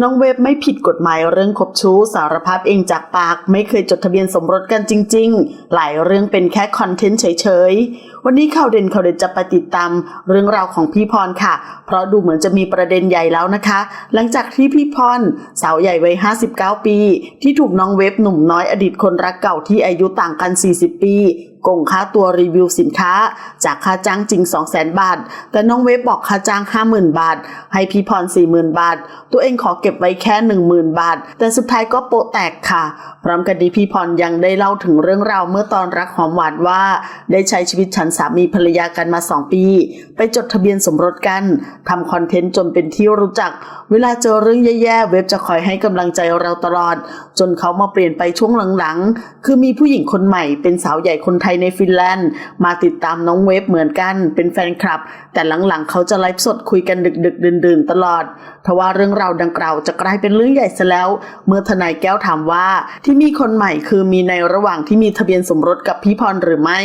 น้องเว็บไม่ผิดกฎหมายเรื่องคบชู้สารภาพเองจากปาก ไม่เคยจดทะเบียนสมรสกันจริง ๆ หลายเรื่องเป็นแค่คอนเทนต์เฉยๆ วันนี้ข่าวเด่นข่าวเด่นจะไปติดตามเรื่องราวของพี่พรค่ะ เพราะดูเหมือนจะมีประเด็นใหญ่แล้วนะคะ หลังจากที่พี่พรสาวใหญ่วัย 59 ปี ที่ถูกน้องเว็บหนุ่มน้อยอดีตคนรักเก่าที่อายุต่างกัน 40 ปี กงค่าตัวรีวิวสินค้า จากค่าจ้างจริง 200,000 บาท แต่น้องเว็บบอกค่าจ้าง 50,000 บาท ให้พี่พร 40,000 บาท ตัวเองขอเก็บไว้แค่ 10,000 บาท แต่สุดท้ายก็โปะแตกค่ะ พร้อมกันนี้พี่พรยังได้เล่าถึงเรื่องราวเมื่อตอนรักหอมหวานว่า ได้ใช้ชีวิตฉันสามีภรรยากันมา 2 ปี ไปจดทะเบียนสมรสกันทำคอนเทนต์จนเป็นที่รู้จัก เวลาเจอเรื่องแย่ๆเว็บจะคอยให้กำลังใจเราตลอด จนเขามาเปลี่ยนไปช่วงหลังๆ คือมีผู้หญิงคนใหม่เป็นสาวใหญ่คนไทยในฟินแลนด์ มาติดตามน้องเว็บเหมือนกัน เป็นแฟนคลับ แต่หลังๆเขาจะไลฟ์สดคุยกันดึกๆดื่นๆตลอดทว่าเรื่องราวดังกล่าวจะกลายเป็นเรื่องใหญ่ซะแล้ว เมื่อทนายแก้วถามว่าที่มีคนใหม่คือมีในระหว่างที่มีทะเบียนสมรสกับพี่พรหรือไม่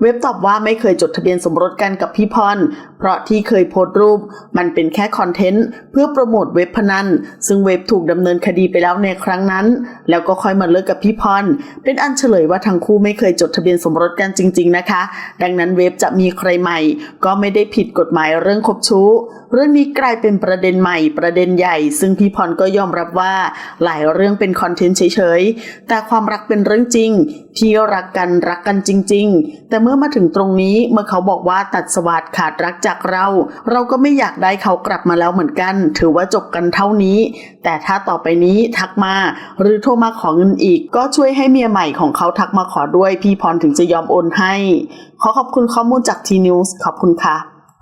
เว็บตอบว่าไม่เคยจดทะเบียนสมรสกันกับพี่พร เพราะที่เคยโพสต์รูป มันเป็นแค่คอนเทนต์เพื่อโปรโมทเว็บพนันซึ่งเว็บถูกดำเนินคดีไปแล้วในครั้งนั้น แล้วก็ค่อยมาเลิกกับพี่พร เป็นอันเฉลยว่าทั้งคู่ไม่เคยจดทะเบียนสมรสกันจริง ๆนะคะ ดังนั้นเว็บจะมีใครใหม่ ก็ไม่ได้ผิดกฎหมายเรื่องคบชู้ เรื่องนี้กลายเป็นประเด็นใหม่ประเด็นใหญ่ ซึ่งพี่พรก็ยอมรับว่าหลายเรื่องเป็นคอนเทนต์เฉยๆ แต่ความรักเป็นเรื่องจริง ที่รักกันรักกันจริง ๆ แต่เมื่อมาถึงตรงนี้เมื่อเขาบอกว่าตัดสวัสดขาดรักจากเรา เราก็ไม่อยากได้เขากลับมาแล้วเหมือนกัน ถือว่าจบกันเท่านี้ แต่ถ้าต่อไปนี้ทักมา หรือโทรมาขอเงินอีก ก็ช่วยให้เมียใหม่ของเขาทักมาขอด้วยพี่พรถึงจะยอมโอนให้ ขอขอบคุณข้อมูลจากทีนิวส์ขอบคุณค่ะ